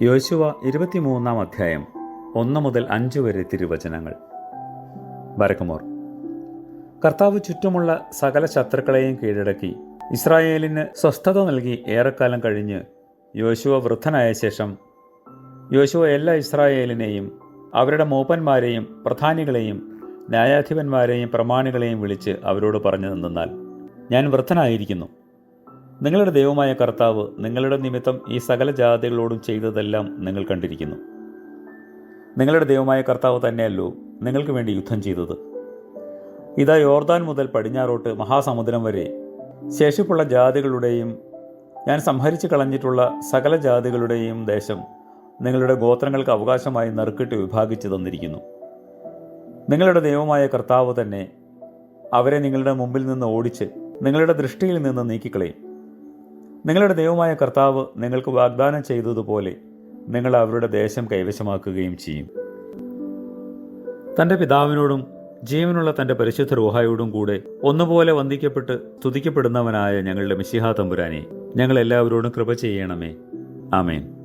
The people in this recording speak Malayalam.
യോശുവ ഇരുപത്തിമൂന്നാം അധ്യായം ഒന്ന് മുതൽ അഞ്ച് വരെ തിരുവചനങ്ങൾ. ബരക്കുമോർ കർത്താവ് ചുറ്റുമുള്ള സകല ശത്രുക്കളെയും കീഴടക്കി ഇസ്രായേലിന് സ്വസ്ഥത നൽകി ഏറെക്കാലം കഴിഞ്ഞ് യോശുവ വൃദ്ധനായ ശേഷം യോശുവ എല്ലാ ഇസ്രായേലിനെയും അവരുടെ മൂപ്പന്മാരെയും പ്രധാനികളെയും ന്യായാധിപന്മാരെയും പ്രമാണികളെയും വിളിച്ച് അവരോട് പറഞ്ഞു നിന്നാൽ ഞാൻ വൃദ്ധനായിരിക്കുന്നു. നിങ്ങളുടെ ദൈവമായ കർത്താവ് നിങ്ങളുടെ നിമിത്തം ഈ സകല ജാതികളോടും ചെയ്തതെല്ലാം നിങ്ങൾ കണ്ടിരിക്കുന്നു. നിങ്ങളുടെ ദൈവമായ കർത്താവ് തന്നെയല്ലോ നിങ്ങൾക്ക് വേണ്ടി യുദ്ധം ചെയ്തത്. ഇതാ യോർദാൻ മുതൽ പടിഞ്ഞാറോട്ട് മഹാസമുദ്രം വരെ ശേഷിപ്പുള്ള ജാതികളുടെയും ഞാൻ സംഹരിച്ചു കളഞ്ഞിട്ടുള്ള സകല ജാതികളുടെയും ദേശം നിങ്ങളുടെ ഗോത്രങ്ങൾക്ക് അവകാശമായി നറുക്കിട്ട് വിഭാഗിച്ചു തന്നിരിക്കുന്നു. നിങ്ങളുടെ ദൈവമായ കർത്താവ് തന്നെ അവരെ നിങ്ങളുടെ മുമ്പിൽ നിന്ന് ഓടിച്ച് നിങ്ങളുടെ ദൃഷ്ടിയിൽ നിന്ന് നീക്കിക്കളയും. നിങ്ങളുടെ ദൈവമായ കർത്താവ് നിങ്ങൾക്ക് വാഗ്ദാനം ചെയ്തതുപോലെ നിങ്ങൾ അവരുടെ ദേശം കൈവശമാക്കുകയും ചെയ്യും. തന്റെ പിതാവിനോടും ജീവനുള്ള തന്റെ പരിശുദ്ധ റൂഹായോടും കൂടെ ഒന്നുപോലെ വന്ദിക്കപ്പെട്ട് സ്തുതിക്കപ്പെടുന്നവനായ ഞങ്ങളുടെ മിശിഹാ തമ്പുരാനെ ഞങ്ങൾ എല്ലാവരോടും കൃപ ചെയ്യണമേ. ആമേൻ.